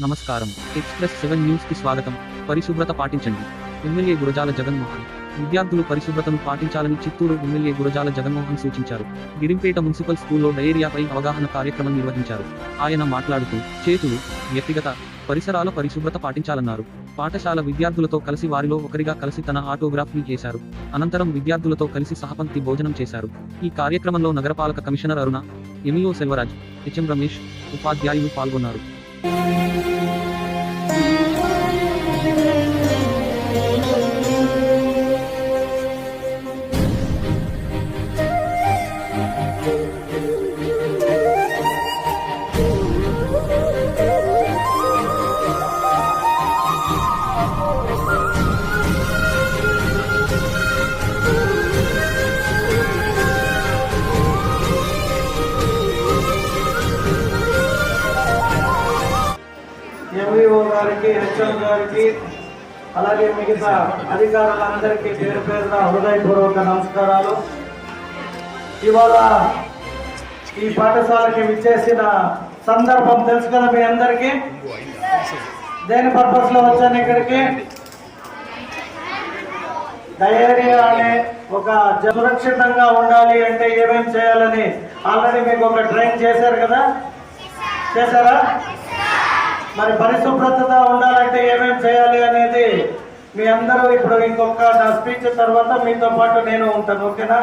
నమస్కారం. Express seven న్యూస్కి స్వాగతం. పరిశుభ్రత పాటించండి. ఎమ్మెల్యే గురజాల జగన్మోహన్. విద్యార్థులు పరిశుభ్రతను పాటించాలని చిత్తూరు ఎమ్మెల్యే గురజాల జగన్మోహన్ సూచించారు. గిరింపేట మున్సిపల్ స్కూల్లో డయేరియాపై అవగాహన కార్యక్రమం నిర్వహించారు. ఆయన మాట్లాడుతూ చేతులు వ్యక్తిగత పరిసరాల పరిశుభ్రత పాటించాలన్నారు. పాఠశాల విద్యార్థులతో కలిసి వారిలో ఒకరిగా కలిసి తన ఆటోగ్రాఫ్ని చేశారు. అనంతరం విద్యార్థులతో కలిసి సహపంక్తి భోజనం చేశారు. ఈ కార్యక్రమంలో నగరపాలక commissioner Aruna MEO Selvaraj HM Ramesh ఉపాధ్యాయులు పాల్గొన్నారు. Thank you. గారికి హెచ్ఎం గారికి అలాగే మిగతా అధికారులందరికీ పేరు పేరున హృదయపూర్వక నమస్కారాలు. ఇవాళ ఈ పాఠశాలకి విచ్చేసిన సందర్భం తెలుసు కదా మీ అందరికీ. దేని పర్పస్లో వచ్చాను ఇక్కడికి? డయేరియా అనే ఒక సురక్షితంగా ఉండాలి అంటే ఏమేం చేయాలని ఆల్రెడీ మీకు ఒక ట్రైన్ చేశారు కదా? చేశారా? మరి పరిశుభ్రతగా ఉండాలంటే ఏమేం చేయాలి అనేది మీ అందరూ ఇప్పుడు ఇంకొక నా స్పీచ్ తర్వాత మీతో పాటు నేను ఉంటాను ఓకేనా?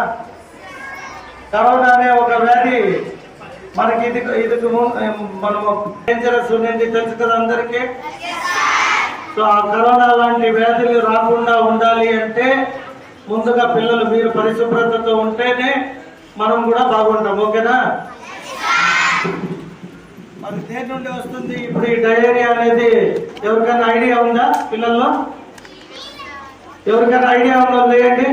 కరోనా అనే ఒక వ్యాధి మనకి ఇది ఇది మనం డేంజరస్ ఉన్నది తెలుసు కదా అందరికీ? సో ఆ కరోనా లాంటి వ్యాధులు రాకుండా ఉండాలి అంటే ముందుగా పిల్లలు మీరు పరిశుభ్రతతో ఉంటేనే మనం కూడా బాగుంటాం ఓకేనా? మరి దేని నుండి వస్తుంది? ఇప్పుడు ఈ డయేరియా అనేది ఎవరికైనా ఐడియా ఉందా పిల్లల్లో? ఎవరికైనా ఐడియా ఉందా లేయండి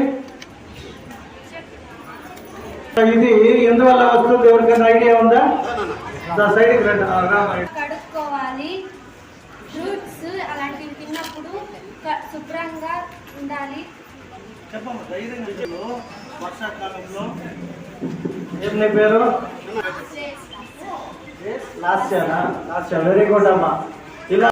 ఇది ఎందువల్ల వస్తుంది? ఎవరికైనా ఐడియా ఉందా? దా రా. కడుక్కోవాలి. ఫ్రూట్స్ అలాంటివి తిన్నప్పుడు శుభ్రంగా ఉండాలి. చెప్పమ్మా ధైర్యంగా. వర్షాకాలంలో. ఏం నీ పేరు? ಹಾಸ್ಯನಾ ಹಾಸ್ಯ ವೆರಿ ಗುಡ್ ಅಮ್ಮ. ಇಲ್ಲ